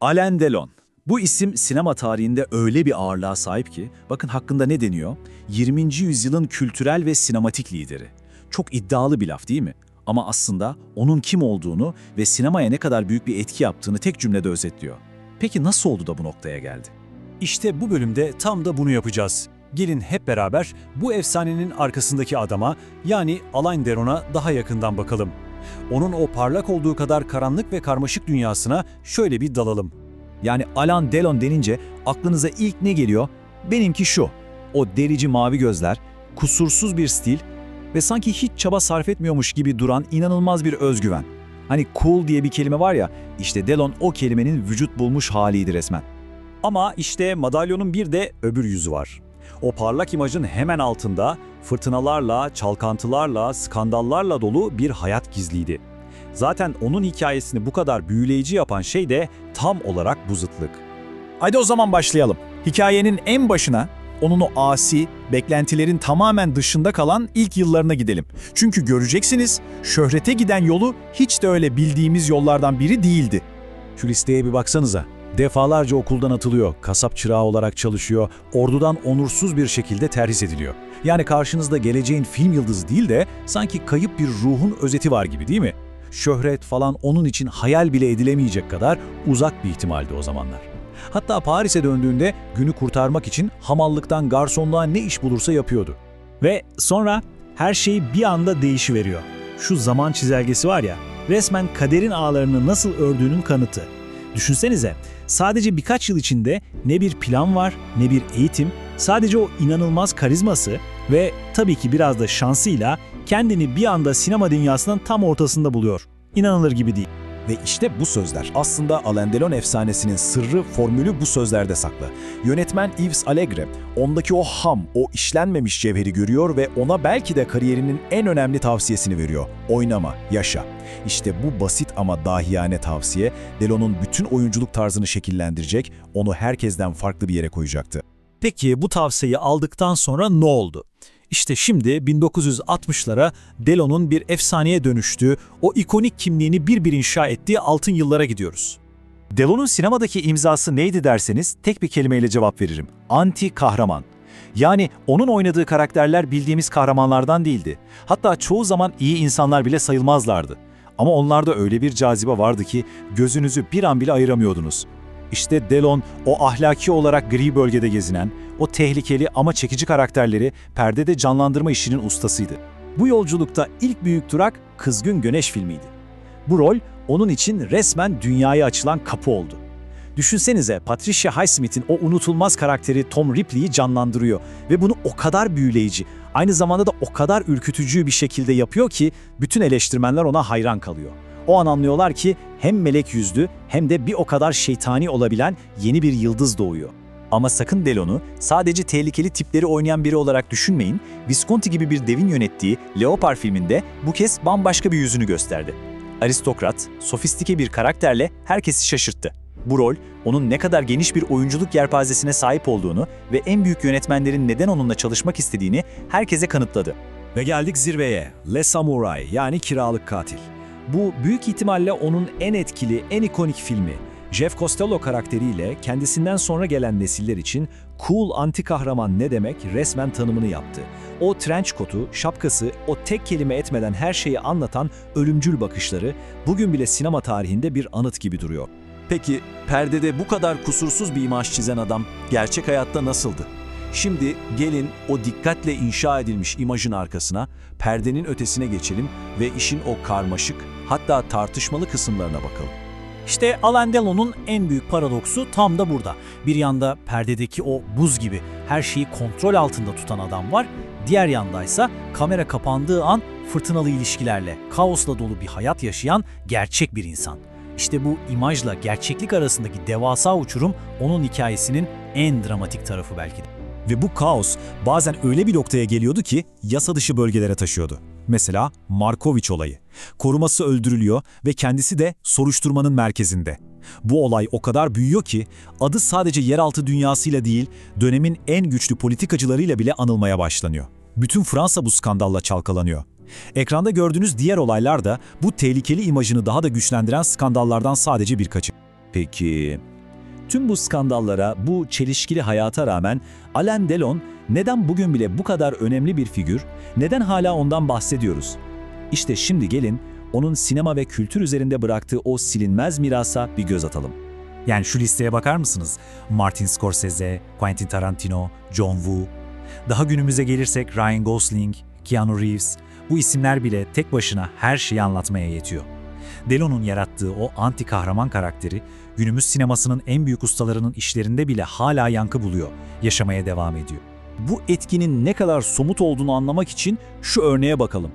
Alain Delon. Bu isim sinema tarihinde öyle bir ağırlığa sahip ki, bakın hakkında ne deniyor? 20. yüzyılın kültürel ve sinematik lideri. Çok iddialı bir laf değil mi? Ama aslında onun kim olduğunu ve sinemaya ne kadar büyük bir etki yaptığını tek cümlede özetliyor. Peki nasıl oldu da bu noktaya geldi? İşte bu bölümde tam da bunu yapacağız. Gelin hep beraber bu efsanenin arkasındaki adama yani Alain Delon'a daha yakından bakalım. Onun o parlak olduğu kadar karanlık ve karmaşık dünyasına şöyle bir dalalım. Yani Alain Delon denince aklınıza ilk ne geliyor? Benimki şu. O derici mavi gözler, kusursuz bir stil ve sanki hiç çaba sarf etmiyormuş gibi duran inanılmaz bir özgüven. Hani cool diye bir kelime var ya, işte Delon o kelimenin vücut bulmuş haliydi resmen. Ama işte madalyonun bir de öbür yüzü var. O parlak imajın hemen altında fırtınalarla, çalkantılarla, skandallarla dolu bir hayat gizliydi. Zaten onun hikayesini bu kadar büyüleyici yapan şey de tam olarak bu zıtlık. Hadi o zaman başlayalım. Hikayenin en başına, onun o asi, beklentilerin tamamen dışında kalan ilk yıllarına gidelim. Çünkü göreceksiniz, şöhrete giden yolu hiç de öyle bildiğimiz yollardan biri değildi. Şu listeye bir baksanıza. Defalarca okuldan atılıyor, kasap çırağı olarak çalışıyor, ordudan onursuz bir şekilde terhis ediliyor. Yani karşınızda geleceğin film yıldızı değil de sanki kayıp bir ruhun özeti var gibi değil mi? Şöhret falan onun için hayal bile edilemeyecek kadar uzak bir ihtimaldi o zamanlar. Hatta Paris'e döndüğünde günü kurtarmak için hamallıktan garsonluğa ne iş bulursa yapıyordu. Ve sonra her şey bir anda değişiveriyor. Şu zaman çizelgesi var ya, resmen kaderin ağlarını nasıl ördüğünün kanıtı. Düşünsenize, sadece birkaç yıl içinde ne bir plan var, ne bir eğitim, sadece o inanılmaz karizması ve tabii ki biraz da şansıyla kendini bir anda sinema dünyasının tam ortasında buluyor. İnanılır gibi değil. Ve işte bu sözler. Aslında Alain Delon efsanesinin sırrı, formülü bu sözlerde saklı. Yönetmen Yves Allegre, ondaki o ham, o işlenmemiş cevheri görüyor ve ona belki de kariyerinin en önemli tavsiyesini veriyor. Oynama, yaşa. İşte bu basit ama dahiyane tavsiye, Delon'un bütün oyunculuk tarzını şekillendirecek, onu herkesten farklı bir yere koyacaktı. Peki bu tavsiyeyi aldıktan sonra ne oldu? İşte şimdi 1960'lara Delon'un bir efsaneye dönüştüğü, o ikonik kimliğini bir bir inşa ettiği altın yıllara gidiyoruz. Delon'un sinemadaki imzası neydi derseniz tek bir kelimeyle cevap veririm. Anti kahraman. Yani onun oynadığı karakterler bildiğimiz kahramanlardan değildi. Hatta çoğu zaman iyi insanlar bile sayılmazlardı. Ama onlarda öyle bir cazibe vardı ki gözünüzü bir an bile ayıramıyordunuz. İşte Delon o ahlaki olarak gri bölgede gezinen, o tehlikeli ama çekici karakterleri perdede canlandırma işinin ustasıydı. Bu yolculukta ilk büyük durak Kızgın Güneş filmiydi. Bu rol onun için resmen dünyaya açılan kapı oldu. Düşünsenize Patricia Highsmith'in o unutulmaz karakteri Tom Ripley'i canlandırıyor ve bunu o kadar büyüleyici, aynı zamanda da o kadar ürkütücü bir şekilde yapıyor ki bütün eleştirmenler ona hayran kalıyor. O an anlıyorlar ki hem melek yüzlü hem de bir o kadar şeytani olabilen yeni bir yıldız doğuyor. Ama sakın Delon'u sadece tehlikeli tipleri oynayan biri olarak düşünmeyin. Visconti gibi bir devin yönettiği Leopard filminde bu kez bambaşka bir yüzünü gösterdi. Aristokrat, sofistike bir karakterle herkesi şaşırttı. Bu rol, onun ne kadar geniş bir oyunculuk yelpazesine sahip olduğunu ve en büyük yönetmenlerin neden onunla çalışmak istediğini herkese kanıtladı. Ve geldik zirveye. Le Samurai yani kiralık katil. Bu büyük ihtimalle onun en etkili, en ikonik filmi. Jeff Costello karakteriyle kendisinden sonra gelen nesiller için cool anti kahraman ne demek resmen tanımını yaptı. O trench kotu, şapkası, o tek kelime etmeden her şeyi anlatan ölümcül bakışları bugün bile sinema tarihinde bir anıt gibi duruyor. Peki perdede bu kadar kusursuz bir imaj çizen adam gerçek hayatta nasıldı? Şimdi gelin o dikkatle inşa edilmiş imajın arkasına, perdenin ötesine geçelim ve işin o karmaşık, hatta tartışmalı kısımlarına bakalım. İşte Alain Delon'un en büyük paradoksu tam da burada. Bir yanda perdedeki o buz gibi her şeyi kontrol altında tutan adam var. Diğer yandaysa kamera kapandığı an fırtınalı ilişkilerle, kaosla dolu bir hayat yaşayan gerçek bir insan. İşte bu imajla gerçeklik arasındaki devasa uçurum onun hikayesinin en dramatik tarafı belki de. Ve bu kaos bazen öyle bir noktaya geliyordu ki yasa dışı bölgelere taşıyordu. Mesela Markoviç olayı. Koruması öldürülüyor ve kendisi de soruşturmanın merkezinde. Bu olay o kadar büyüyor ki adı sadece yeraltı dünyasıyla değil, dönemin en güçlü politikacılarıyla bile anılmaya başlanıyor. Bütün Fransa bu skandalla çalkalanıyor. Ekranda gördüğünüz diğer olaylar da bu tehlikeli imajını daha da güçlendiren skandallardan sadece birkaçı. Peki, tüm bu skandallara, bu çelişkili hayata rağmen Alain Delon neden bugün bile bu kadar önemli bir figür, neden hala ondan bahsediyoruz? İşte şimdi gelin onun sinema ve kültür üzerinde bıraktığı o silinmez mirasa bir göz atalım. Yani şu listeye bakar mısınız? Martin Scorsese, Quentin Tarantino, John Woo. Daha günümüze gelirsek Ryan Gosling, Keanu Reeves. Bu isimler bile tek başına her şeyi anlatmaya yetiyor. Delon'un yarattığı o anti kahraman karakteri günümüz sinemasının en büyük ustalarının işlerinde bile hala yankı buluyor, yaşamaya devam ediyor. Bu etkinin ne kadar somut olduğunu anlamak için şu örneğe bakalım.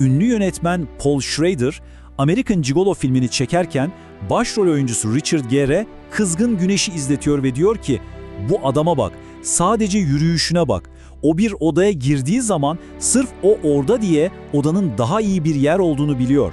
Ünlü yönetmen Paul Schrader, American Gigolo filmini çekerken başrol oyuncusu Richard Gere kızgın güneşi izletiyor ve diyor ki bu adama bak, sadece yürüyüşüne bak. O bir odaya girdiği zaman sırf o orada diye odanın daha iyi bir yer olduğunu biliyor.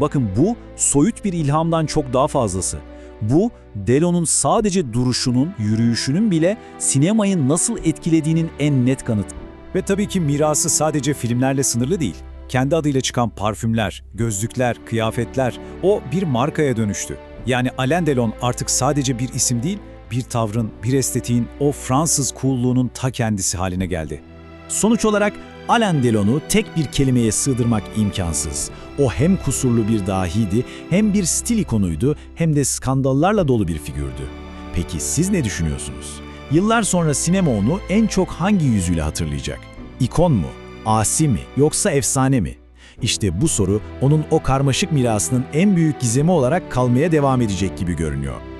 Bakın bu soyut bir ilhamdan çok daha fazlası. Bu, Delon'un sadece duruşunun, yürüyüşünün bile sinemayı nasıl etkilediğinin en net kanıtı. Ve tabii ki mirası sadece filmlerle sınırlı değil. Kendi adıyla çıkan parfümler, gözlükler, kıyafetler o bir markaya dönüştü. Yani Alain Delon artık sadece bir isim değil, bir tavrın, bir estetiğin, o Fransız coolluğunun ta kendisi haline geldi. Sonuç olarak Alain Delon'u tek bir kelimeye sığdırmak imkansız. O hem kusurlu bir dahiydi, hem bir stil ikonuydu, hem de skandallarla dolu bir figürdü. Peki siz ne düşünüyorsunuz? Yıllar sonra sinema onu en çok hangi yüzüyle hatırlayacak? İkon mu? Asi mi? Yoksa efsane mi? İşte bu soru onun o karmaşık mirasının en büyük gizemi olarak kalmaya devam edecek gibi görünüyor.